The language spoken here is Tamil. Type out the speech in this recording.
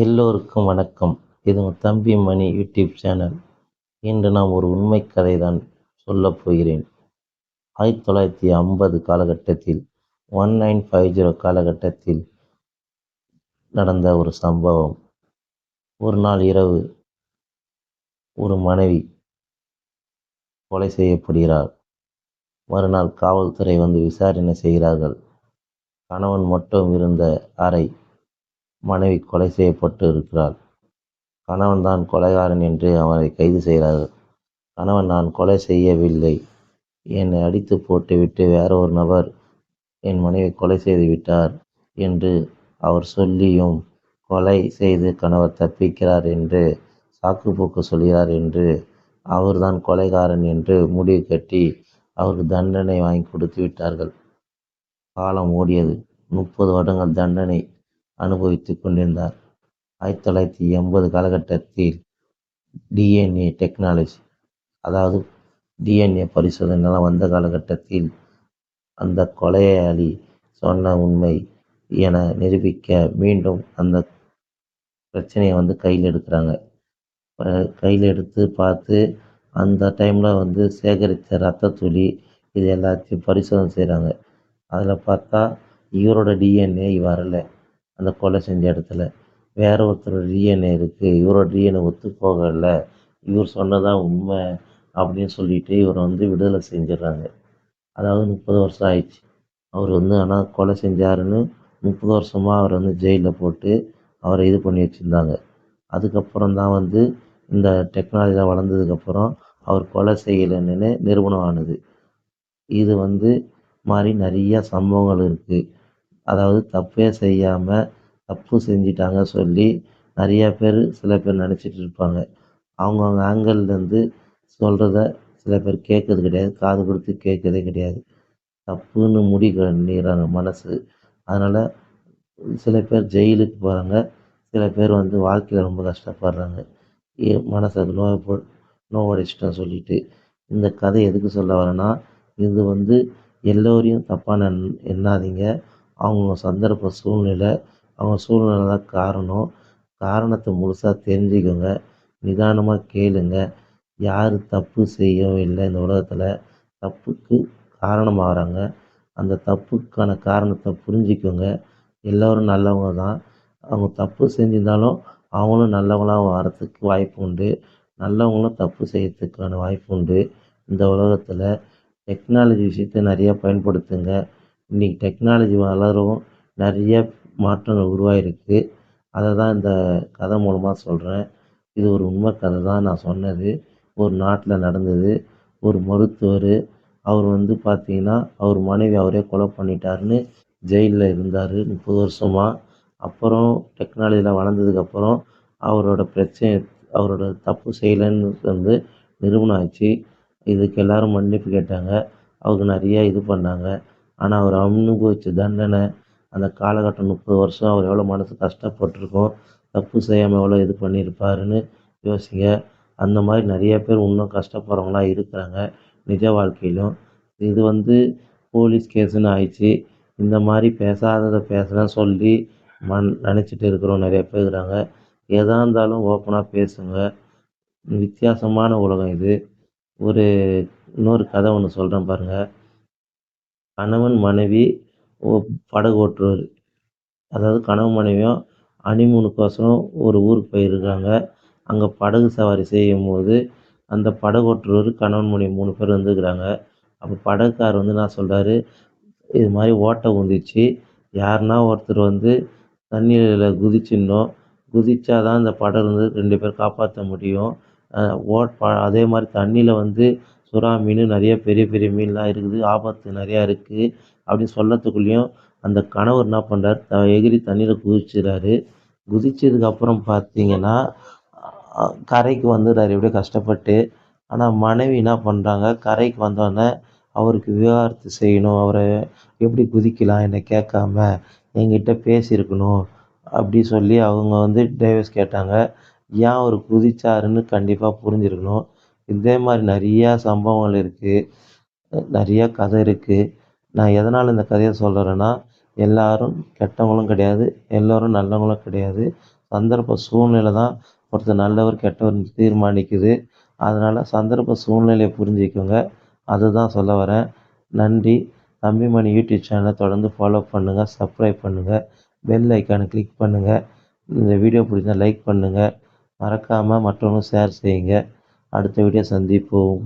எல்லோருக்கும் வணக்கம். இது உங்கள் தம்பி மணி யூடியூப் சேனல். இன்று நான் ஒரு உண்மை கதை தான் சொல்லப் போகிறேன். ஆயிரத்தி தொள்ளாயிரத்தி ஐம்பது காலகட்டத்தில் ஒன் நைன் ஃபைவ் ஜீரோ காலகட்டத்தில் நடந்த ஒரு சம்பவம். ஒரு நாள் இரவு ஒரு மனைவி கொலை செய்யப்படுகிறார் மறுநாள் காவல்துறை வந்து விசாரணை செய்கிறார்கள். கணவன் மட்டும் இருந்த அறை மனைவி கொலை செய்யப்பட்டு இருக்கிறாள். கணவன் தான் கொலைகாரன் என்று அவரை கைது செய்கிறார்கள். கணவன் நான் கொலை செய்யவில்லை. என்னை அடித்து போட்டுவிட்டு வேற ஒரு நபர் என் மனைவி கொலை செய்து விட்டார் என்று அவர் சொல்லியும் கொலை செய்து கணவர் தப்பிக்கிறார் என்று சாக்கு போக்கு சொல்கிறார் என்று அவர்தான் கொலைகாரன் என்று முடிவு கட்டி அவருக்கு தண்டனை வாங்கி கொடுத்து விட்டார்கள். காலம் ஓடியது. முப்பது வருடங்கள் தண்டனை. அனுபவித்து கொண்டிருந்தார். ஆயிரத்தி தொள்ளாயிரத்தி எண்பது காலகட்டத்தில் டிஎன்ஏ டெக்னாலஜி அதாவது டிஎன்ஏ பரிசோதனைலாம் வந்த காலகட்டத்தில் அந்த கொலையாளி சொன்ன உண்மை என நிரூபிக்க மீண்டும் அந்த பிரச்சனையை வந்து கையில் எடுக்கிறாங்க. கையில் எடுத்து பார்த்து அந்த டைமில் வந்து சேகரித்த ரத்த துளி இது எல்லாத்தையும் பரிசோதனை செய்கிறாங்க அதில் பார்த்தா இவரோட டிஎன்ஏ வரலை அந்த கொலை செஞ்ச இடத்துல. வேற ஒருத்தரோட டிஎன்ஏ இருக்குது இவரோட டிஎன்ஏ ஒத்து போகலை. இவர் சொன்னதான் உண்மை அப்படின்னு சொல்லிட்டு இவரை வந்து விடுதலை செஞ்சிடுறாங்க. அதாவது முப்பது வருஷம் ஆயிடுச்சு. அவர் வந்து ஆனால் கொலை செஞ்சாருன்னு முப்பது வருஷமாக அவர் வந்து ஜெயிலில் போட்டு அவரை இது பண்ணி வச்சுருந்தாங்க. அதுக்கப்புறம் தான் வந்து இந்த டெக்னாலஜியில் வளர்ந்ததுக்கப்புறம் அவர் கொலை செய்யலைன்னு நிறுவனம் ஆனது. இது வந்து மாதிரி நிறையா சம்பவங்கள் இருக்குது அதாவது தப்பே செய்யாமல் தப்பு செஞ்சிட்டாங்க சொல்லி நிறையா பேர் சில பேர் நினச்சிட்டு இருப்பாங்க. அவங்கவுங்க ஆங்கிள்லேருந்து சொல்கிறத சில பேர் கேட்கறது கிடையாது. காது கொடுத்து கேட்கறதே கிடையாது. தப்புன்னு முடி கண்ணிடுறாங்க மனசு. அதனால் சில பேர் ஜெயிலுக்கு போகிறாங்க சில பேர் வந்து வாழ்க்கையில் ரொம்ப கஷ்டப்படுறாங்க. மனசை நோய் போ நோவடைச்சிட்டோம் சொல்லிட்டு. இந்த கதை எதுக்கு சொல்ல வரேன்னா இது வந்து எல்லோரையும் தப்பாக எண்ணாதீங்க. அவங்க சந்தர்ப்ப சூழ்நிலை அவங்க சூழ்நிலை தான் காரணம். காரணத்தை முழுசாக தெரிஞ்சுக்கோங்க. நிதானமாக கேளுங்க. யார் தப்பு செய்யவும் இல்லை இந்த உலகத்தில். தப்புக்கு காரணமாகறாங்க அந்த தப்புக்கான காரணத்தை புரிஞ்சுக்கோங்க. எல்லோரும் நல்லவங்க தான் அவங்க தப்பு செஞ்சிருந்தாலும் அவங்களும் நல்லவங்களாக வரத்துக்கு வாய்ப்பு உண்டு. நல்லவங்களும் தப்பு செய்யறதுக்கான வாய்ப்பு உண்டு இந்த உலகத்தில். டெக்னாலஜி விஷயத்தை நிறையா பயன்படுத்துங்க. இன்றைக்கி டெக்னாலஜி வளரவும் நிறைய மாற்றங்கள் உருவாகிருக்கு அதை தான் இந்த கதை மூலமாக சொல்கிறேன் இது ஒரு உண்மை கதை தான் நான் சொன்னது. ஒரு நாட்டில் நடந்தது. ஒரு மருத்துவர் அவர் வந்து பார்த்தீங்கன்னா அவர் மனைவி அவரே கொலை பண்ணிட்டாருன்னு ஜெயிலில் இருந்தார் முப்பது வருஷமாக அப்புறம் டெக்னாலஜிலாம் வளர்ந்ததுக்கப்புறம் அவரோட பிரச்சனை அவரோட தப்பு செய்யலைன்னு வந்து நிரூபணம் ஆச்சு. இதுக்கு எல்லோரும் மன்னிப்பு கேட்டாங்க. அவருக்கு நிறைய இது பண்ணாங்க. ஆனால் அவர் அனுபவித்த தண்டனை அந்த காலகட்டம் முப்பது வருஷம் அவர் எவ்வளோ மனசு கஷ்டப்பட்டிருக்கும் தப்பு செய்யாமல் எவ்வளோ இது பண்ணியிருப்பாருன்னு யோசிங்க. அந்த மாதிரி நிறைய பேர் இன்னும் கஷ்டப்படுறவங்களாம் இருக்கிறாங்க நிஜ வாழ்க்கையிலும். இது வந்து போலீஸ் கேஸுன்னு ஆயிடுச்சு. இந்த மாதிரி பேசாததை பேசலாம் சொல்லி மன் நினச்சிட்டு இருக்கிறோம் நிறைய பேர் இருக்கிறாங்க. எதாக இருந்தாலும் ஓப்பனாக பேசுங்க. வித்தியாசமான உலகம் இது. ஒரு இன்னொரு கதை ஒன்று சொல்கிறேன் பாருங்கள் கணவன் மனைவி படகு ஓட்டுறவர் அதாவது கணவன் மனைவியும் ஹனிமூனுக்கோசரம் ஒரு ஊருக்கு போயிருக்காங்க. அங்கே படகு சவாரி செய்யும்போது அந்த படகு ஓட்டுறவர் கணவன் மனைவி மூணு பேர் வந்துருக்குறாங்க அப்போ படகுக்கார் வந்து நான் சொல்கிறாரு இது மாதிரி ஓட்டை உந்துச்சு. யாருன்னா ஒருத்தர் வந்து தண்ணியில் குதிச்சிடணும் குதித்தாதான் அந்த படகு வந்து ரெண்டு பேர் காப்பாற்ற முடியும். ஓட் அதே மாதிரி தண்ணியில் வந்து சுறா மீன் நிறைய பெரிய பெரிய மீன்லாம் இருக்குது ஆபத்து நிறையா இருக்குது அப்படின்னு சொல்லத்துக்குள்ளேயும் அந்த கணவர் என்ன பண்ணுறார் த எகிரி தண்ணியில் குதிச்சிடுறாரு குதிச்சதுக்கப்புறம் பார்த்தீங்கன்னா கரைக்கு வந்துடுறாரு. எப்படியோ கஷ்டப்பட்டு. ஆனால் மனைவி என்ன பண்ணுறாங்க கரைக்கு வந்தோடனே அவருக்கு விவாகரத்து செய்யணும். அவரை எப்படி குதிக்கலாம்? என்னை கேட்காம என்கிட்ட பேசியிருக்கணும் அப்படி சொல்லி அவங்க வந்து டைவர்ஸ் கேட்டாங்க. ஏன் அவர் குதிச்சாருன்னு கண்டிப்பாக புரிஞ்சிருக்கணும். இதே மாதிரி நிறையா சம்பவங்கள் இருக்குது நிறையா கதை இருக்குது நான் எதனால் இந்த கதையை சொல்கிறேன்னா எல்லோரும் கெட்டவங்களும் கிடையாது எல்லோரும் நல்லவங்களும் கிடையாது. சந்தர்ப்ப சூழ்நிலை தான் ஒருத்தர் நல்லவர் கெட்டவர் தீர்மானிக்குது. அதனால் சந்தர்ப்ப சூழ்நிலையை புரிஞ்சுக்கோங்க. அதுதான் சொல்ல வரேன். நன்றி. தம்பிமணி யூடியூப் சேனலை தொடர்ந்து ஃபாலோ பண்ணுங்கள் சப்ஸ்கிரைப் பண்ணுங்கள் பெல் ஐக்கானை கிளிக் பண்ணுங்கள் இந்த வீடியோ பிடிச்சா லைக் பண்ணுங்கள் மறக்காமல் மற்றவங்களும் ஷேர் செய்யுங்க. அடுத்த வீடியோ சந்திப்போம்.